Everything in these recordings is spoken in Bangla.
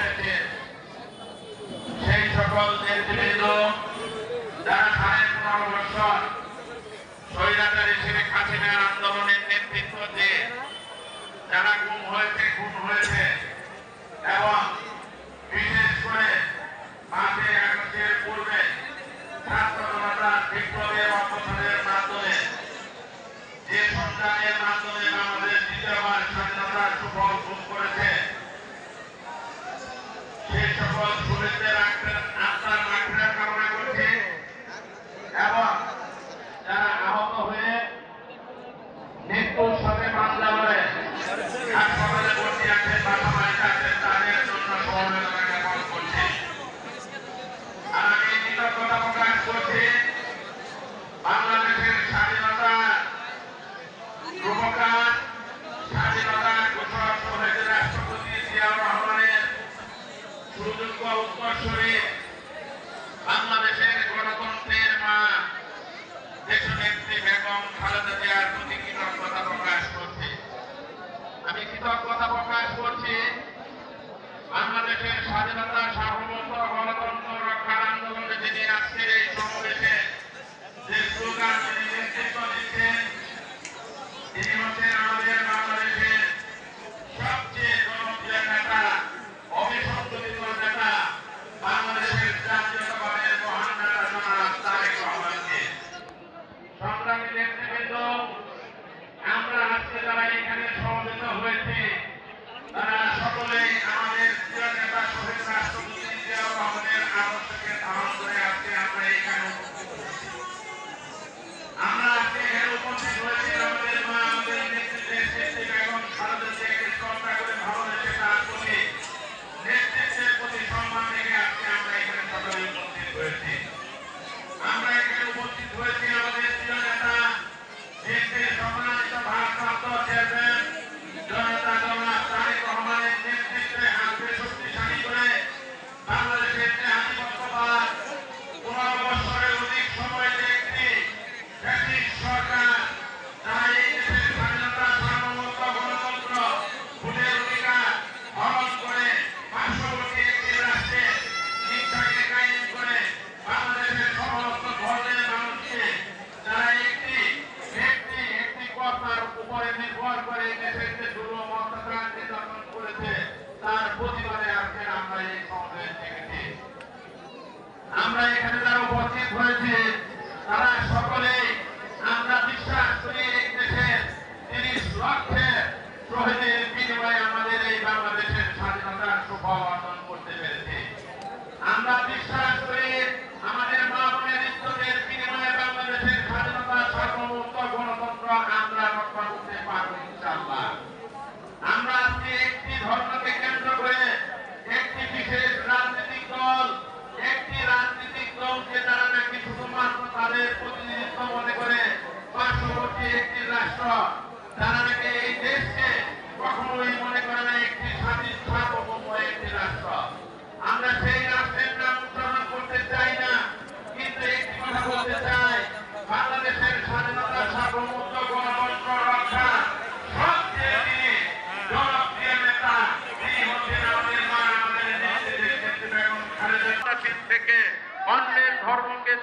that did. Carlos.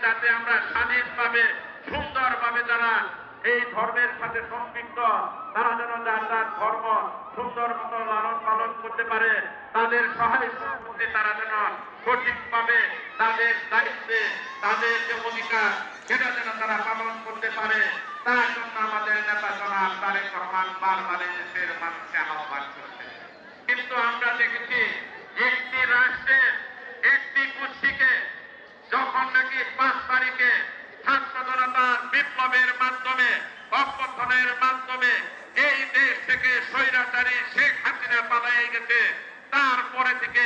যাতে আমরা স্বাধীনভাবে, সুন্দরভাবে যারা এই ধর্মের সাথে সম্পৃক্ত, তারা যেন যার যার ধর্ম সুন্দর মতো লালন পালন করতে পারে, তাদের সহায় সম্পত্তি তারা যেন সঠিকভাবে তাদের দায়িত্বে, তাদের যে অধিকার, সেটা যেন তারা পালন করতে পারে। তার জন্য আমাদের নেতা জনাব তারেক রহমান বারবার দেশের মানুষকে আহ্বান করছে কিন্তু আমরা দেখেছি, একটি রাষ্ট্রের একটি গোষ্ঠীকে যখন নাকি পাঁচ তারিখে ছাত্র জনতার বিপ্লবের মাধ্যমে, অভ্যর্থনের মাধ্যমে এই দেশ থেকে স্বৈরাচারী শেখ হাসিনা পালাই গেছে, তারপরে থেকে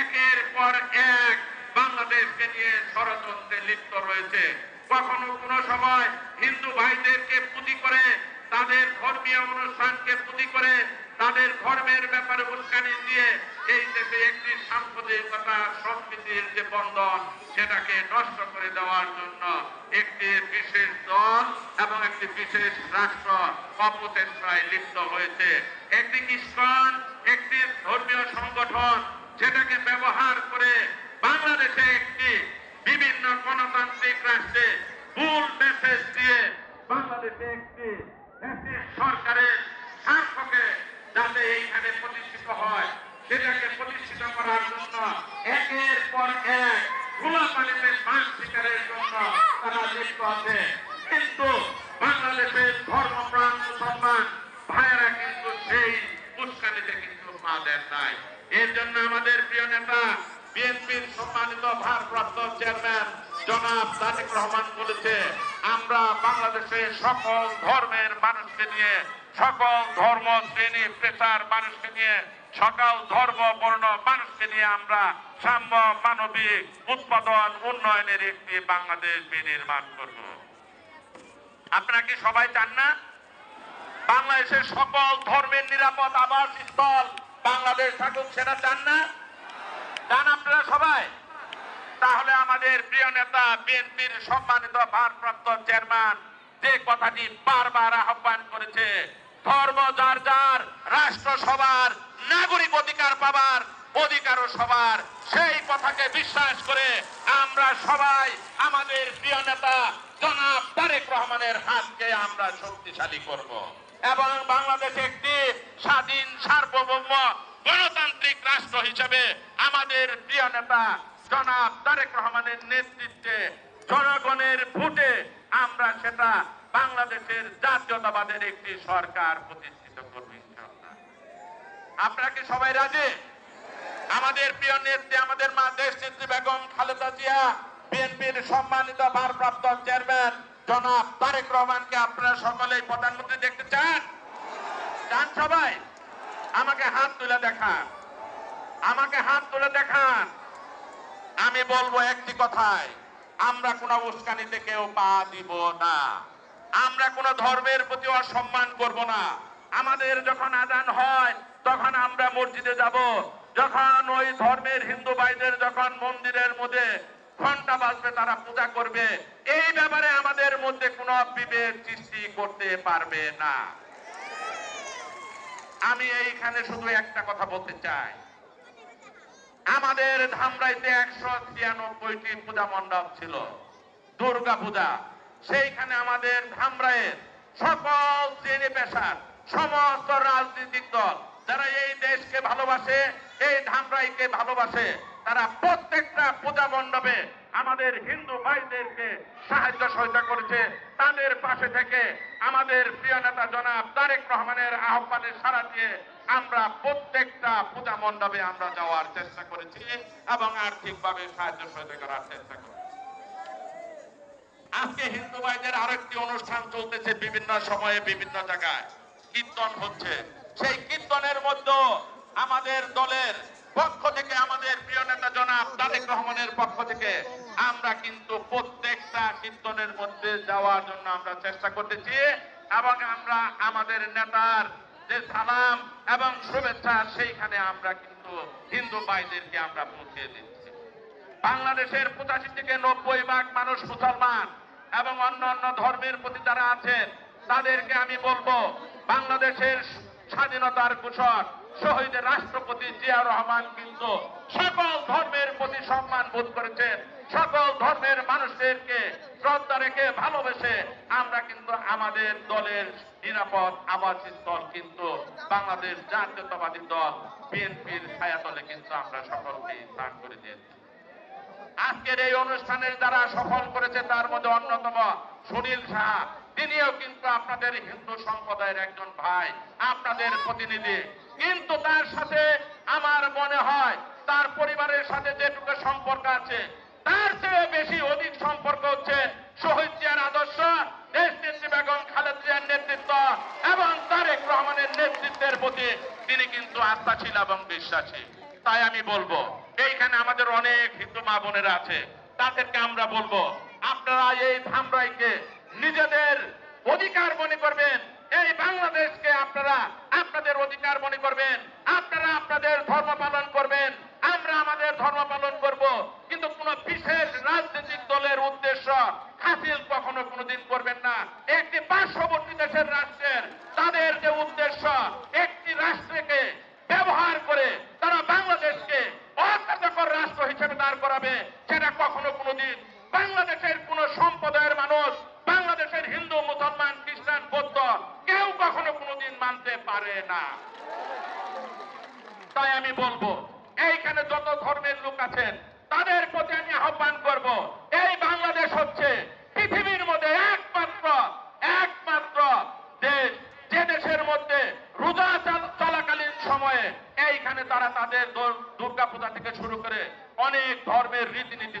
একের পর এক বাংলাদেশকে নিয়ে ষড়যন্ত্রে লিপ্ত রয়েছে। কখনো কোনো সময় হিন্দু ভাইদেরকে পুঁজি করে, তাদের ধর্মীয় অনুষ্ঠানকে পুঁজি করে তাদের ধর্মের ব্যাপারে উস্কানি দিয়ে এই দেশে একটি সাম্প্রদায়িকতা সম্প্রীতির যে বন্ধন, সেটাকে নষ্ট করে দেওয়ার জন্য একটি বিশেষ দল এবং একটি বিশেষ রাষ্ট্র অপচেষ্টায় লিপ্ত হয়েছে। একটি ইস্কন একটি ধর্মীয় সংগঠন সেটাকে ব্যবহার করে বাংলাদেশে একটি বিভিন্ন গণতান্ত্রিক রাষ্ট্রে ভুল মেসেজ দিয়ে বাংলাদেশে একটি একটি সরকারের স্বার্থকে যাতে এইখানে প্রতিষ্ঠিত হয়। সেটাকে প্রতিষ্ঠিত করার জন্য একের পর এক খোলা পানিতে মাছ শিকারের জন্য তারা লিপ্ত আছে। কিন্তু বাংলাদেশের ধর্মপ্রাণ মুসলমান ভাইয়েরা কিন্তু সেই উস্কানিতে কিন্তু পা দেন নাই। এর জন্য আমাদের প্রিয় নেতা, বিএনপির সম্মানিত ভারপ্রাপ্ত চেয়ারম্যান জনাব তারেক রহমান বলেছে, আমরা বাংলাদেশের সকল ধর্মের মানুষকে নিয়ে সকল ধর্ম শ্রেণি পেশার মানুষকে নিয়ে, সকল ধর্ম, বর্ণ মানুষকে নিয়ে আমরা সাম্য মানবিক উৎপাদন উন্নয়নের একটি বাংলাদেশ বিনির্মাণ করব। আপনারা কি সবাই চান না? বাংলাদেশের সকল ধর্মের নিরাপদ আবাস স্থল বাংলাদেশ থাকুক, সেটা চান না? চান আপনারা সবাই? তাহলে আমাদের প্রিয় নেতা, বিএনপির সম্মানিত ভারপ্রাপ্ত চেয়ারম্যান যে কথাটি বারবার আহ্বান করেছে, ধর্ম যার যার, রাষ্ট্র সবার, নাগরিক অধিকার পাবার অধিকারও সবার, সেই কথাকে বিশ্বাস করে আমরা সবাই আমাদের প্রিয় নেতা জনাব তারেক রহমানের হাতকে আমরা শক্তিশালী করব। এবং বাংলাদেশ একটি স্বাধীন, সার্বভৌম, গণতান্ত্রিক রাষ্ট্র হিসেবে আমাদের প্রিয় নেতা জনাব তারেক রহমানের নেতৃত্বে জনগণের ভোটে আমরা সেটা বাংলাদেশের জাতীয়তাবাদের একটি সরকার প্রতিষ্ঠিত করব আপনারা কি সবাই রাজি? আমাদের প্রিয় নেত্রী, আমাদের মা দেশ নেত্রী বেগম খালেদা জিয়া, বিএনপির সম্মানিত ভারপ্রাপ্ত চেয়ারম্যান জনাব তারেক রহমানকে আপনারা সকলেই প্রধানমন্ত্রী দেখতে চান? চান সবাই? আমাকে হাত তুলে দেখান। আমাকে হাত তুলে দেখান। আমি বলব একটি কথায় আমরা কোন উস্কানিতে কেউ পা দিব না। আমরা কোন ধর্মের প্রতি অসম্মান করব না। আমাদের যখন আজান হয়, তখন আমরা মসজিদে যাব। যখন ওই ধর্মের হিন্দু ভাইদের যখন মন্দিরের মধ্যে ঘণ্টা বাজবে, তারা পূজা করবে, এই ব্যাপারে আমাদের মধ্যে কোনো বিভেদ সৃষ্টি করতে পারবে না। আমি এইখানে শুধু একটা কথা বলতে চাই। আমাদের ধামরাইতে একশো ছিয়ানব্বইটি পূজা মণ্ডপ ছিল, দুর্গা পূজা। সেইখানে আমাদের ধামরাইয়ের সকল শ্রেণি পেশার সমস্ত রাজনৈতিক দল যারা এই দেশকে ভালোবাসে, এই ধামরাইকে ভালোবাসে, তারা প্রত্যেকটা পূজা মণ্ডপে আমাদের হিন্দু ভাইদেরকে সাহায্য সহায়তা করেছে, তাদের পাশে থেকে আমাদের প্রিয় নেতা জনাব তারেক রহমানের আহ্বানে সাড়া দিয়ে আমরা প্রত্যেকটা পূজা মণ্ডপে আমরা যাওয়ার চেষ্টা করেছি এবং আর্থিকভাবে সাহায্য সহায়তা করার চেষ্টা করেছি। আজকে হিন্দু ভাইদের আরেকটি অনুষ্ঠান চলতেছে বিভিন্ন সময়ে, বিভিন্ন জায়গায়। কীর্তন হচ্ছে। সেই কীর্তনের মধ্যে আমাদের দলের পক্ষ থেকে আমাদের প্রিয় নেতা জনাব তারেক রহমানের পক্ষ থেকে আমরা কিন্তু প্রত্যেকটা কীর্তনের মধ্যে যাওয়ার জন্য আমরা চেষ্টা করতেছি এবং আমরা আমাদের নেতার যে সালাম এবং শুভেচ্ছা, সেইখানে আমরা কিন্তু হিন্দু ভাইদেরকে আমরা পৌঁছে দিচ্ছি। বাংলাদেশের পঁচাশি থেকে নব্বই ভাগ মানুষ মুসলমান এবং অন্য অন্য ধর্মের প্রতি যারা আছেন, তাদেরকে আমি বলব, বাংলাদেশের স্বাধীনতার ঘোষক শহীদ রাষ্ট্রপতি জিয়া রহমান কিন্তু সকল ধর্মের প্রতি সম্মান বোধ করেছেন। সকল ধর্মের মানুষদেরকে শ্রদ্ধা রেখে ভালোবেসে আমরা কিন্তু আমাদের দলের নিরাপদ আবাসস্থল কিন্তু বাংলাদেশ জাতীয়তাবাদী দল বিএনপির ছায়াতলে কিন্তু আমরা সকলকে স্থান করে দিয়েছি। আজকের এই অনুষ্ঠানের দ্বারা সফল করেছে তার মধ্যে অন্যতম সুনীল সাহা। তিনিও কিন্তু আপনাদের হিন্দু সম্প্রদায়ের একজন ভাই, আপনাদের প্রতিনিধি। কিন্তু তার সাথে আমার মনে হয়, তার পরিবারের সাথে যেটুকু সম্পর্ক আছে, তার চেয়ে বেশি অধিক সম্পর্ক হচ্ছে শহীদ জিয়ার আদর্শ দেশ নেত্রী বেগম খালেদ জিয়ার নেতৃত্ব এবং তারেক রহমানের নেতৃত্বের প্রতি তিনি কিন্তু আস্থাশীল এবং বিশ্বাসী। তাই আমি বলব, এইখানে আমাদের অনেক হিন্দু মা বোনেরা আছে, তাদেরকে আমরা বলব, আপনারা এই ধামরাইকে নিজেদের অধিকার মনে করবেন এই বাংলাদেশকে আপনারা আপনাদের অধিকার মনে করবেন, আপনারা আপনাদের ধর্ম পালন করবেন, আমরা আমাদের ধর্ম পালন করব। কিন্তু কোন বিশেষ রাজনৈতিক দলের উদ্দেশ্য হাসিল কখনো কোনোদিন করবেন না। একটি পার্শ্ববর্তী দেশের রাষ্ট্রের, তাদের যে উদ্দেশ্য, একটি রাষ্ট্রকে ব্যবহার করে তারা বাংলাদেশকে অকার্যকর রাষ্ট্র হিসেবে দাঁড় করাবে, সেটা কখনো কোনোদিন বাংলাদেশের কোন সম্প্রদায়ের মানুষ কখনো কোনোদিন মানতে পারে না। তাই আমি বলব, এইখানে যত ধর্মের লোক আছেন, তাদের প্রতি আমি আহ্বান করব, এই বাংলাদেশ হচ্ছে পৃথিবীর মধ্যে একমাত্র একমাত্র দেশ যে দেশের মধ্যে রোজা চলাকালীন সময়ে এইখানে তারা তাদের দুর্গা পূজা থেকে শুরু করে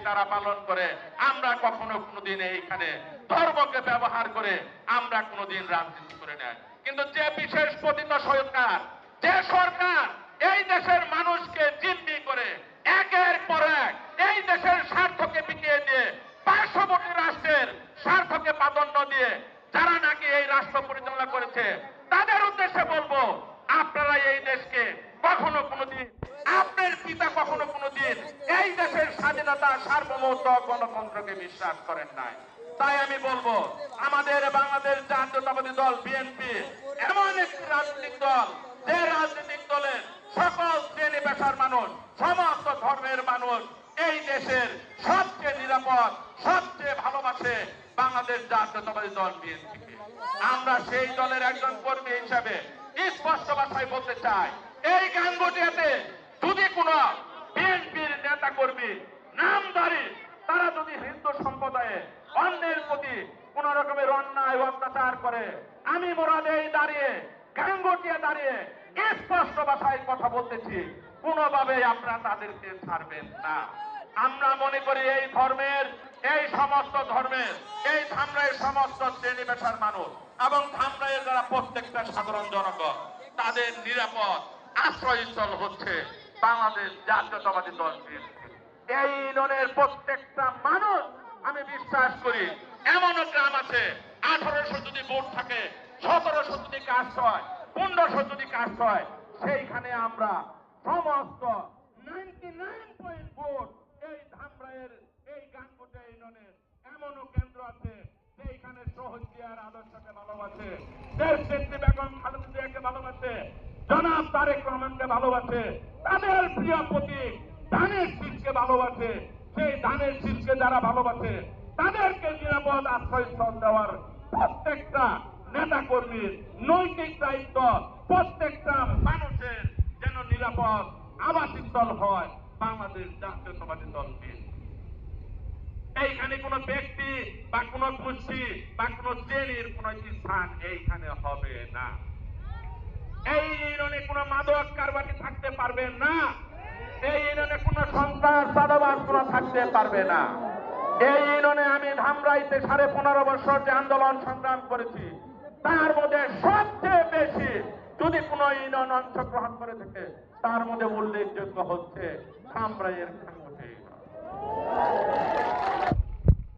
তারা পালন করে। আমরা কখনো কোনোদিন এইখানে ধর্মকে ব্যবহার করে আমরা কোনোদিন রাজনীতি করে নেয় কিন্তু যে বিশেষ পতিত সরকার, যে সরকার এই দেশের মানুষকে জিম্মি করে একের পর এক এই দেশের স্বার্থকে বিকিয়ে দিয়ে পার্শ্ববর্তী রাষ্ট্রের স্বার্থকে প্রাধান্য দিয়ে যারা নাকি এই রাষ্ট্র পরিচালনা করেছে তাদের উদ্দেশ্যে বলব আপনারা এই দেশকে কখনো কোনোদিন আপনার পিতা কখনো কোনোদিন এই দেশের স্বাধীনতা সার্বভৌমত্ব গণতন্ত্রকে বিশ্বাস করেন নাই। তাই আমি বলব, আমাদের বাংলাদেশ জাতীয়তাবাদী দল, বিএনপি, এমন একটি রাজনৈতিক দল, যে রাজনৈতিক দলের সকল শ্রেণি পেশার মানুষ, সমস্ত ধর্মের মানুষ এই দেশের সবচেয়ে নিরাপদ, সবচেয়ে ভালোবাসে বাংলাদেশ জাতীয়তাবাদী দল, বিএনপিকে। আমরা সেই দলের একজন কর্মী হিসাবে স্পষ্ট ভাষায় বলতে চাই, এই গাঙ্গুটিয়াতে যদি কোনো বিএনপির নেতা কর্মী নামধারী তারা যদি হিন্দু সম্প্রদায়ে অন্যের প্রতি কোন রকমের অন্যায়, অত্যাচার করে, আমি মোরাদেই দাঁড়িয়ে, গাঙ্গুটিয়া দাঁড়িয়ে স্পষ্ট ভাষায় কথা বলতেছি কোনোভাবে আপনারা তাদেরকে ছাড়বেন না। আমরা মনে করি এই ধর্মের, এই সমস্ত ধর্মের, এই ধামরাইয়ের সমস্ত শ্রেণি পেশার মানুষ এবং ধামরাইয়ের যারা প্রত্যেকটা সাধারণ জনগণ, তাদের নিরাপদ আশ্রয়স্থল হচ্ছে বাংলাদেশ জাতীয়তাবাদী দল এই ইউনিয়নের প্রত্যেকটা মানুষ আমি বিশ্বাস করি, এমনও গ্রাম আছে, আঠারোশো যদি ভোট থাকে, সতেরোশো যদি কাজ হয়, পনেরোশো যদি কাজ হয়, সেইখানে আমরা সমস্ত নাইনটি নাইন পয়েন্ট এই এই ইউনিয়নের এমনও কেন্দ্র আছে, সেইখানে সহজিয়ার আদর্শকে ভালোবাসে, দেশ বেগম ভালোবাসে, জনাব তারেক রহমানকে ভালোবাসে, তাদের প্রিয় প্রতীক ধানের শীষকে ভালোবাসে, সেই ধানের শীষকে যারা ভালোবাসে, তাদেরকে নিরাপদ আশ্রয়স্থল দেওয়ার প্রত্যেকটা নেতা কর্মীর নৈতিক দায়িত্ব প্রত্যেকটা মানুষের যেন নিরাপদ আবাসস্থল হয় বাংলাদেশ জাতীয়তাবাদী দল বিএনপি এইখানে কোন ব্যক্তি বা কোন গোষ্ঠী বা কোন শ্রেণির কোন স্থান এইখানে হবে না। এই ইউনিয়নে কোনো মাদক কারবারি থাকতে পারবে না। এই ইউনিয়নে কোনো সন্ত্রাস চাঁদাবাজ কোনো থাকতে পারবে না। এই ইউনিয়নে আমি ধামরাইতে সাড়ে পনেরো বছর যে আন্দোলন সংগ্রাম করেছি, তার মধ্যে সবচেয়ে বেশি যদি কোনো ইউনিয়ন অংশগ্রহণ করে থাকে, তার মধ্যে উল্লেখযোগ্য হচ্ছে ধামরাইয়ের ইউনিয়ন